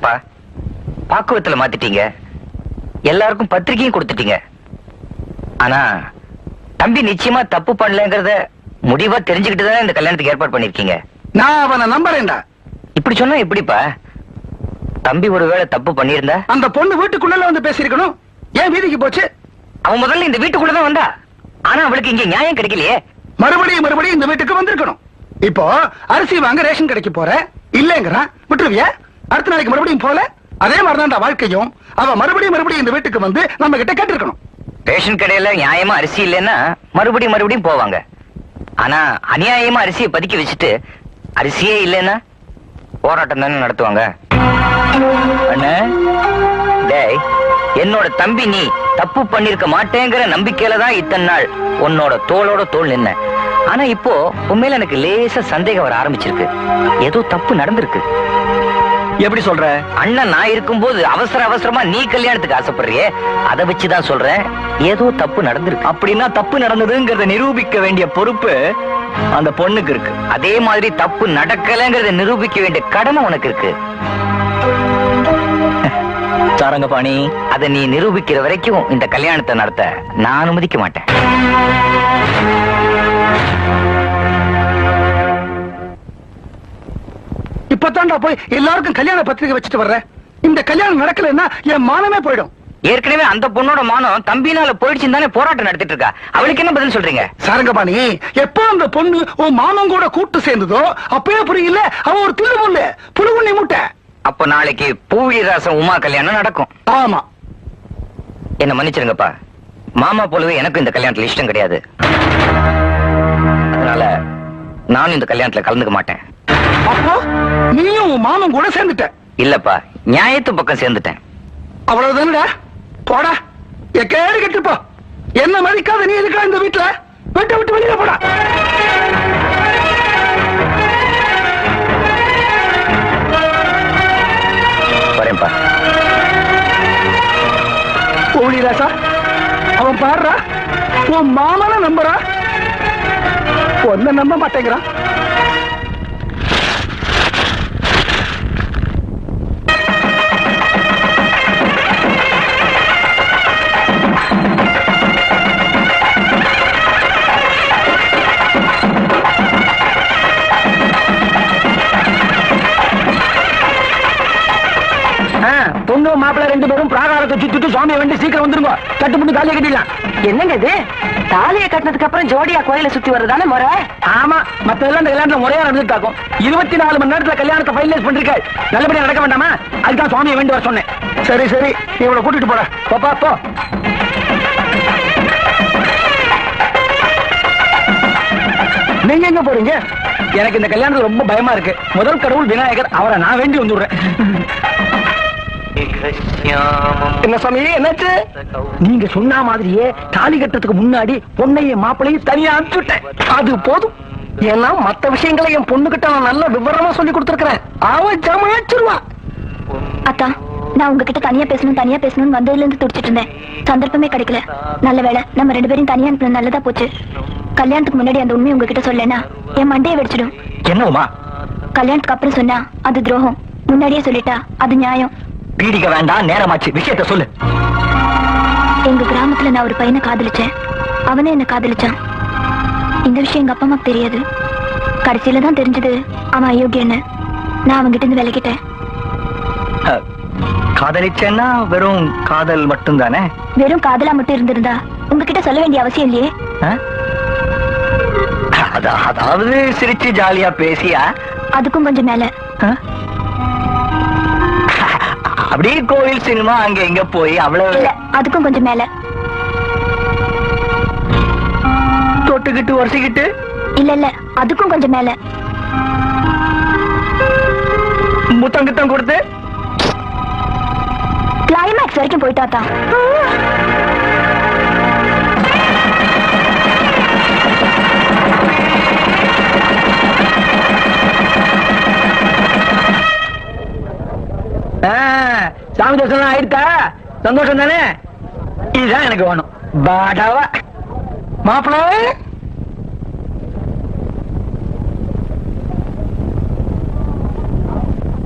அப்பா பாக்குவத்துல மாத்திட்டீங்க. எல்லாருக்கும் பத்திரிக்கையும் கொடுத்துட்டீங்க. ஆனா தம்பி நிச்சயமா தப்பு பண்ணலங்கிறத முடிவா தெரிஞ்சுக்கிட்டு தான் இந்த கல்யாணத்துக்கு ஏற்பாடு பண்ணிருக்கீங்க? நான் அவனை நம்புறேன்டா. இப்படி சொன்னா எப்படிப்பா? தம்பி ஒருவேளை தப்பு பண்ணியிருந்தா? அந்த பொண்ணு வீட்டுக்குள்ள வந்து பேசியிருக்கணும். ஏன் வீதிக்கு போச்சு? அவன் முதல்ல இந்த வீட்டுக்குள்ளதான் வந்தா. ஆனா அவளுக்கு இங்க நியாயம் கிடைக்கலையே. மறுபடியும் மறுபடியும் இந்த வீட்டுக்கு வந்திருக்கணும். இப்போ அரிசி வாங்க ரேஷன் கடைக்கு போற. இல்லங்கிறான். விட்டுருவியா? அடுத்த நாளைக்கு மறுபடியும் போல அதே மாதிரிதான் வாழ்க்கையும். அவ மறுபடியும் மறுபடியும் இந்த வீட்டுக்கு வந்து நம்ம கிட்ட கேட்டிருக்கணும். ரேஷன் கடையில நியாயமா அரிசி இல்லைன்னா மறுபடியும் மறுபடியும் போவாங்க. ஆனா அநியாயமா அரிசியை பதுக்கி வச்சுட்டு அரிசியே இல்லைன்னா போராட்டம் தானே நடத்துவாங்க. டேய் என்னோட தம்பி நீ தப்பு பண்ணிருக்க மாட்டேங்கிற நம்பிக்கையில தான் இத்தனை நாள் உன்னோட தோளோட தோல் நின்ன ஆனா இப்போ உண்மையில எனக்கு லேசா சந்தேகம் வர ஆரம்பிச்சிருக்கு. ஏதோ தப்பு நடந்திருக்கு. எப்படி சொல்ற? அண்ணன் நான் இருக்கும்போது அவசர அவசரமா நீ கல்யாணத்துக்கு ஆசைப்படுறியே? அதை வச்சுதான் சொல்றேன். ஏதோ தப்பு நடந்திருக்கு. அப்படின்னா தப்பு நடந்ததுங்கிறத நிரூபிக்க வேண்டிய பொறுப்பு அந்த பொண்ணுக்கு இருக்கு. அதே மாதிரி தப்பு நடக்கலங்கிறத நிரூபிக்க வேண்டிய கடமை உனக்கு இருக்கு. சாரங்கபாணி அதை நீ நிரூபிக்கிற வரைக்கும் இந்த கல்யாணத்தை நடத்த நான் அனுமதிக்க மாட்டேன். இப்பதான்டா போய் எல்லாருக்கும் கல்யாண பத்திரிக்கை வச்சுட்டு வர்ற. இந்த கல்யாணம் நடக்கலைன்னா என் மானமே போயிடும். ஏற்கனவே அந்த பொண்ணோட மானம் தம்பினால போயிடுச்சுன்னு தானே போராட்டம் நடத்திட்டு இருக்கா? அவளுக்கு என்ன பதில் சொல்றீங்க? சாரங்கபாணி எப்போ அந்த பொண்ணு உன் மாமன் கூட கூட்டு சேர்ந்ததோ அப்பயே புரியல. அவ ஒரு தில்லு முள்ளு புழுகுண்ணி மூட்டை. அப்ப நாளைக்கு பூவிராசம் உமா கல்யாணம் நடக்கும். ஆமா. என்ன மன்னிச்சிருங்கப்பா. மாமா போலவே எனக்கும் இந்த கல்யாணத்துல இஷ்டம் கிடையாது. அதனால நானும் இந்த கல்யாணத்துல கலந்துக்க மாட்டேன். அப்போ நீயும் உன் மாமன் கூட சேர்ந்துட்ட. இல்லப்பா நியாயத்து பக்கம் சேர்ந்துட்டேன். அவ்வளவுதானடா? போடா. எக்கேடு கெட்டுப்போ என்ன மதிக்காத நீ இருக்கா இந்த வீட்டுல வீட்டை விட்டு வெளியில போடா. வரேன்ப்பா கோழிராசா அவன் பாடுறா. உன் மாமன நம்புறா. ஒன்ன நம்ப மாட்டேங்கிறான். பொண்ணு மாப்பிள்ள ரெண்டு பேரும் பிராகாரத்தை சுத்திட்டு சுவாமியை வேண்டி சீக்கிரம் வந்துருங்க. கட்டு முட்டு தாலியை கட்டிடலாம். என்னங்க இது? தாலியை கட்டினதுக்கு அப்புறம் ஜோடியா கோயில சுத்தி வர்றதானே முறை? ஆமா மத்த எல்லாம் இந்த கல்யாணத்துல முறையா நடந்துட்டாக்கும் இருபத்தி நாலு மணி நேரத்துல கல்யாணத்தை ஃபைனலைஸ் பண்ணிருக்க நல்லபடியா நடக்க வேண்டாமா? அதுதான் சுவாமியை வேண்டி வர சொன்னேன். சரி சரி நீ இவளை கூட்டிட்டு போடா. போப்பா போ. நீங்க எங்க போறீங்க? எனக்கு இந்த கல்யாணத்துல ரொம்ப பயமா இருக்கு. முதல் கடவுள் விநாயகர் அவரை நான் வேண்டி வந்துடுறேன். என்ன சாமி என்னாச்சு? நீங்க சொன்ன மாதிரியே தாலி கட்டுறதுக்கு முன்னாடி பொண்ணையும் மாப்பிளையும் தனியா அனுப்பிச்சுட்டேன். அது போதும். ஏன்னா மத்த விஷயங்களை என் பொண்ணுகிட்ட நான் நல்ல விவரமா சொல்லி கொடுத்துருக்கிறேன். அவ ஜமாச்சிருவா. அத்தா நான் உங்ககிட்ட தனியா பேசணும் தனியா பேசணும்னு வந்ததுல இருந்து துடிச்சிட்டு இருந்தேன். சந்தர்ப்பமே கிடைக்கல. நல்ல வேளை நம்ம ரெண்டு பேரும் தனியா அனுப்பினது நல்லதா போச்சு. கல்யாணத்துக்கு முன்னாடி அந்த உண்மையை உங்ககிட்ட சொல்லனா என் மண்டையை வெடிச்சிடும். என்னவுமா கல்யாணத்துக்கு அப்புறம் சொன்னா அது துரோகம். முன்னாடியே சொல்லிட்டா அது நியாயம். பீடிக்க வேண்டாம் நேரமாச்சு. விஷயத்த சொல்லு. எங்க கிராமத்துல நான் ஒரு பையனை காதலிச்சேன். அவனே என்ன காதலிச்சான். இந்த விஷயம் எங்க அப்பா அம்மாக்கு தெரியாது. கடைசியில தான் தெரிஞ்சது அவன் அயோக்கியன்னு. நான் அவன்கிட்ட இருந்து விலகிட்டேன் காதலிச்சேன்னா வெறும் காதல் மட்டும்தானே? வெறும் காதலா மட்டும் இருந்திருந்தா உங்ககிட்ட சொல்ல வேண்டிய அவசியம் இல்லையே? அதாவது சிரிச்சு ஜாலியா பேசியா? அதுக்கும் கொஞ்சம் மேல? அப்படியே கோயில் சினிமா அங்க இங்க போய் அவ்வளவு அதுக்கும் கொஞ்சம் மேல. தொட்டுக்கிட்டு உரசிக்கிட்டு? இல்ல இல்ல அதுக்கும் கொஞ்சம் மேல. முத்தம் கித்தம் கொடுத்து? கிளைமேக்ஸ் வரைக்கும் போயிட்டாதான் சாமி தரிசனம் ஆயிடுதா சந்தோஷம் தானே? இதுதான் எனக்கு வேணும். பாடாவா. மாப்பிள்ள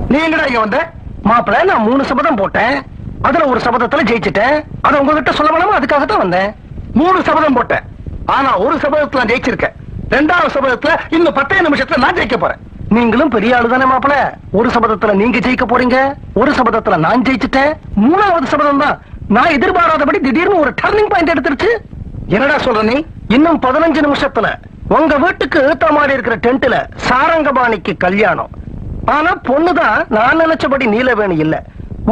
நீ எங்கடா இங்க வந்த? மாப்பிள்ள நான் மூணு சபதம் போட்டேன். அதுல ஒரு சபதத்துல ஜெயிச்சிட்டேன். அதை உங்ககிட்ட சொல்ல வேணாமா? அதுக்காகத்தான் வந்தேன். மூணு சபதம் போட்டேன். ஆனா ஒரு சபதத்துல ஜெயிச்சிருக்கேன். ரெண்டாவது சபதத்துல இன்னும் பத்தே நிமிஷத்துல நான் ஜெயிக்க போறேன். நீங்களும் பெரிய ஆளு தானே ஒரு சபதத்துல நீங்க ஜெயிக்க போறீங்க ஒரு சபதத்துல நான் ஜெயிச்சுட்டேன் மூணாவது சபதம் தான். நான் எதிர்பாராதபடி திடீர்னு ஒரு டர்னிங் பாயிண்ட் எடுத்துருச்சு. என்னடா சொல்ற நீ? இன்னும் பதினஞ்சு நிமிஷத்துல உங்க வீட்டுக்கு ஏத்த மாதிரி இருக்கிற டென்ட்ல சாரங்கபாணிக்கு கல்யாணம். ஆனா பொண்ணுதான் நான் நினைச்சபடி நீலவேணி இல்ல.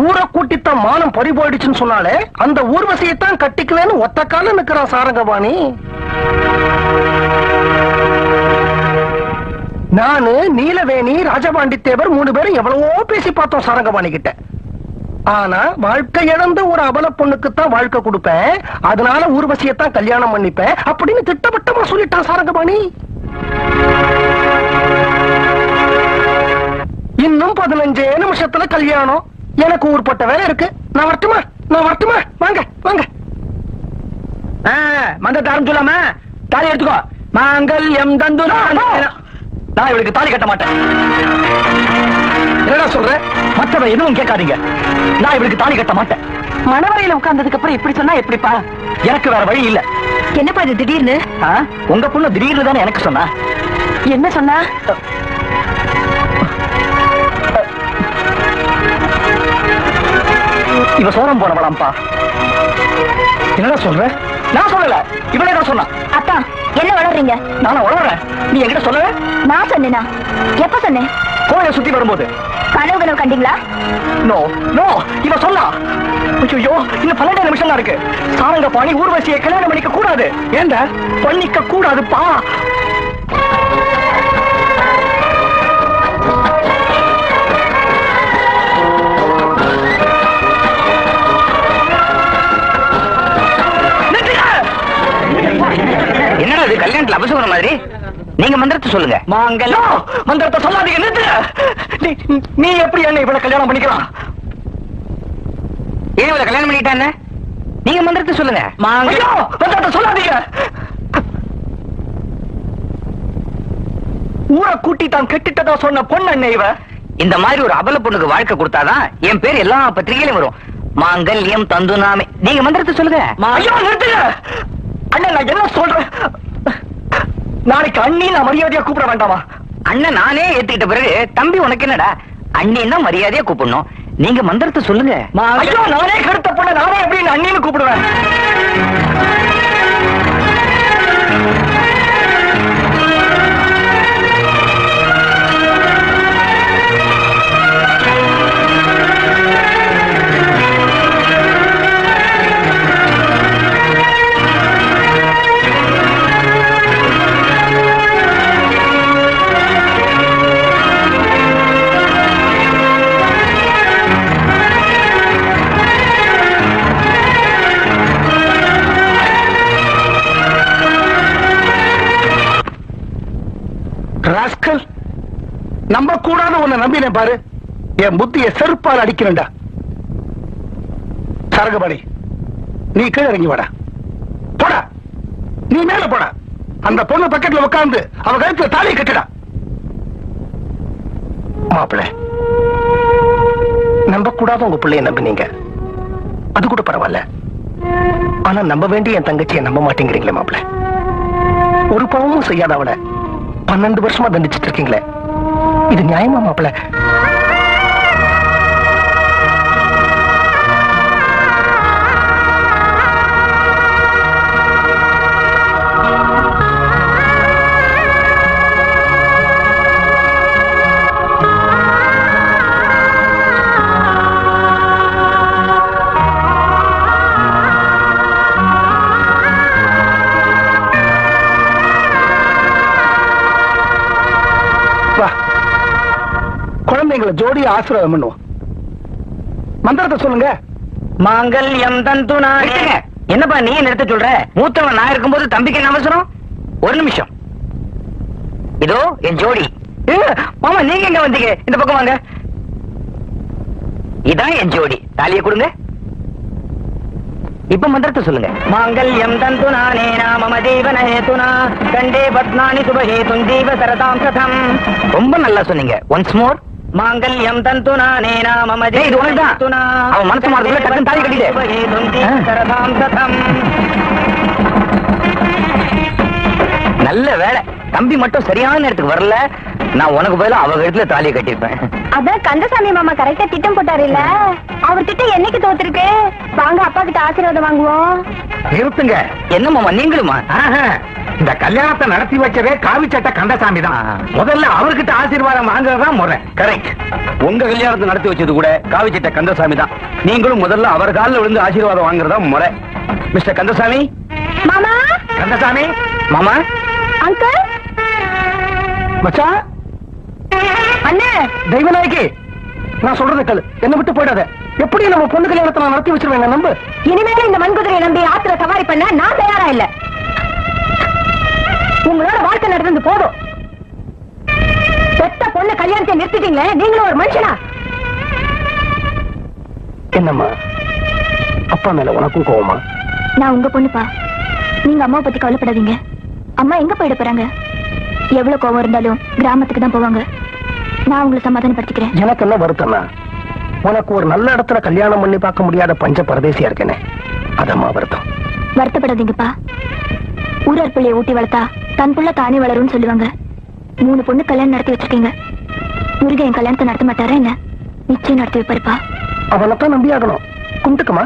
ஊரை கூட்டித்தான் மானம் பறி போயிடுச்சுன்னு சொன்னாலே அந்த ஊர்வசியத்தான் கட்டிக்குவேன்னு ஒத்த காலம் நிக்கிறான் சாரங்கபாணி. நானு நீலவேணி ராஜபாண்டி தேவர் மூணு பேரும் எவ்வளவோ பேசி பார்த்தோம் சாரங்கபாணி கிட்ட. ஆனா வாழ்க்கை இழந்த ஒரு அபல பொண்ணுக்குத்தான் வாழ்க்கை கொடுப்பேன். அதனால ஊர்வசியத்தான் கல்யாணம் பண்ணிப்பேன் அப்படின்னு திட்டவட்டமா சொல்லிட்டான் சாரங்கபாணி. இன்னும் பதினஞ்சே நிமிஷத்துல கல்யாணம். எனக்கு ஊர்பட்ட வேலை இருக்கு. நான் வரட்டுமா? நான் வரட்டுமா? வாங்க வாங்க. மந்த ஆரம்பிச்சலாம தாலி எடுத்துக்கோ. மாங்கல்யம் தந்து நான் இவளுக்கு தாலி கட்ட மாட்டேன். என்னடா சொல்ற? மற்றவ எதுவும் கேட்காதீங்க. நான் இவளுக்கு தாலி கட்ட மாட்டேன். மணவரையில உட்கார்ந்ததுக்கு அப்புறம் இப்படி சொன்னா எப்படிப்பா? எனக்கு வேற வழி இல்ல. என்னப்பா இது திடீர்னு? உங்க பொண்ணு திடீர்னு தானே எனக்கு சொன்னா. என்ன சொன்னா? இவ சோரம் போனவளாம்பா என்னடா சொல்ற? நான் சொல்லல. இவளே தான் சொன்னா அத்தா என்ன வளர்றீங்க? நானா உழறேன் நீ என்கிட்ட சொல்லவே? நான் சொன்னேனா? எப்ப சொன்னேன்? கோயிலை சுத்தி வரும்போது. கனவு கனவு கண்டீங்களா? நோ நோ இவ சொன்னா ஐயோ இன்னும் பன்னெண்டு நிமிஷம் தான் இருக்கு. சாரங்க பாணி ஊர்வசியை கல்யாணம் பண்ணிக்க கூடாது. ஏண்டா? பண்ணிக்க கூடாதுப்பா. என்னடா இது கல்யாணத்துல அபசகுணம் மாதிரி. நீங்க மந்திரத்தை சொல்லுங்க. மாங்கல்யா மந்திரத்தை சொல்லாதீங்க நிறுத்து நீ- எப்படி என்ன இவளை கல்யாணம் பண்ணிக்கலாம் ஏன் இவளை கல்யாணம் பண்ணிட்டானே நீங்க மந்திரத்தை சொல்லுங்க. ஐயோ, மந்திரத்தை சொல்லாதீங்க. ஊரை கூட்டி தான் கெட்டுட்டதா சொன்ன பொண்ணு இவ? இந்த மாதிரி ஒரு அபல பொண்ணுக்கு வாழ்க்கை கொடுத்தாதான் என் பேர் எல்லா பத்திரிகையிலும் வரும். மாங்கல்யம் தந்து நாமே நீங்க மந்திரத்தை சொல்லுங்க. ஐயோ நிறுத்துங்க. அண்ணன் நான் என்ன சொல்றேன்? நாளைக்கு அண்ணி நான் மரியாதையா கூப்பிட வேண்டாமா? அண்ணன் நானே ஏத்துக்கிட்ட பிறகு தம்பி உனக்கு என்னடா? அண்ணின்னா மரியாதையா கூப்பிடணும். நீங்க மந்திரத்தை சொல்லுங்க. நானே கருத்த பொண்ணு நானே எப்படி அண்ணின்னு கூப்பிடுவேன்? நம்ப கூடாத உன்னை நம்பினேன் பாரு. என் புத்திய செருப்பால் அடிக்கிறேன்டா. சரகபாடி நீ கீழே இறங்கி வாடா. போடா. நீ மேல போடா. அந்த பொண்ணு பக்கத்துல உட்கார்ந்து அவ கழுத்துல தாலியை கட்டுடா. மாப்பிள்ள நம்ப கூடாத உங்க பிள்ளைய நம்பினீங்க. அது கூட பரவாயில்ல. ஆனா நம்ப வேண்டிய என் தங்கச்சியை நம்ப மாட்டேங்கிறீங்களே மாப்பிள்ள ஒரு பாவமும் செய்யாத அவளை பன்னெண்டு வருஷமா தண்டிச்சிட்டு இருக்கீங்களே. இது நியாயமா மாப்பிள்ள? குழந்தைங்களை ஜோடி ஆசீர்வாதம் பண்ணுவோம். மந்திரத்தை சொல்லுங்க. மாங்கல்யம் தந்து என்னப்பா நீ நிறுத்த சொல்ற? மூத்தவன் நான் இருக்கும்போது தம்பிக்கு என்ன அவசரம்? ஒரு நிமிஷம். இதோ என் ஜோடி. மாமா நீங்க எங்க வந்தீங்க? இந்த பக்கம் வாங்க. இதான் என் ஜோடி. தாலியை கொடுங்க. இப்ப மந்திரத்தை சொல்லுங்க. மாங்கல்யம் தந்து நானே நாம ஜீவன ஹேதுனா கண்டே பத்னானி சுபஹேதும் ஜீவ சரதாம் சதம் ரொம்ப நல்லா சொன்னீங்க. ஒன்ஸ் மோர் மாங்கல்யம் தந்துனா நேனா டேய், இது உனக்குதான். அவன் மனசு மாறுறதுக்குள்ள டக்குன்னு தாலி கட்டிடு. நல்ல வேலை. தம்பி மட்டும் சரியான நேரத்துக்கு வரல. நான் உனக்கு பதிலா அவ கழுத்துல தாலியை கட்டியிருப்பேன். அதான் கந்தசாமி மாமா கரெக்டா திட்டம் போட்டாரு இல்ல அவர் திட்டம் என்னைக்கு தோத்துருக்கு? வாங்க அப்பா கிட்ட ஆசீர்வாதம் வாங்குவோம். நிறுத்துங்க. என்ன மாமா நீங்களுமா? ஆஹா, இந்த கல்யாணத்தை நடத்தி வச்சதே காவி சட்ட கந்தசாமி தான். முதல்ல அவர்கிட்ட ஆசீர்வாதம் வாங்குறதுதான் முறை. கரெக்ட் உங்க கல்யாணத்தை நடத்தி வச்சது கூட காவிச்சிட்ட கந்தசாமி தான். நீங்களும் முதல்ல அவர் காலில் விழுந்து ஆசீர்வாதம் வாங்குறதா முறை. மிஸ்டர் கந்தசாமி? மாமா? கந்தசாமி? மாமா? அங்கிள்? மச்சான்? அண்ணே! தெய்வநாயகி நான் சொல்றது கேளு. என்ன விட்டு போயிடாத. எப்படி நம்ம பொண்ணு கல்யாணத்தை நான் நடத்தி வச்சிருவேன் நம்பு? இனிமேல இந்த மண்குதிரையை நம்பி ஆத்துல சவாரி பண்ண நான் தயாரா இல்ல. உங்களோட வாழ்க்கை நடந்தது போதும். பெத்த பொண்ணு கல்யாணத்தை நிறுத்திட்டீங்களே நீங்களும் ஒரு மனுஷனா? என்னம்மா? அப்பா மேல உனக்கும் கோவமா? நான் உங்க பொண்ணுப்பா. நீங்க அம்மாவை பத்தி கவலைப்படாதீங்க. அம்மா எங்க போயிட போறாங்க? எவ்வளவு கோவம் இருந்தாலும் கிராமத்துக்கு தான் போவாங்க. நான் உங்களை சமாதானப்படுத்திக்கிறேன். எனக்கு என்ன வருத்தம்னா உனக்கு ஒரு நல்ல இடத்துல கல்யாணம் பண்ணி பார்க்க முடியாத பஞ்ச பரதேசியா இருக்கேனே. அதம்மா வருத்தம். வருத்தப்படாதீங்கப்பா. ஊரார் பிள்ளைய ஊட்டி வளர்த்தா தன் புள்ள தானே வளரும்னு சொல்லுவாங்க. மூணு பொண்ணு கல்யாணம் நடத்தி வச்சிருக்கீங்க. முருகன் என் கல்யாணத்தை நடத்த மாட்டாரா என்ன? நிச்சயம் நடத்தி வைப்பாருப்பா. அவனைத்தான் நம்பி ஆகணும் கும்பிட்டுக்குமா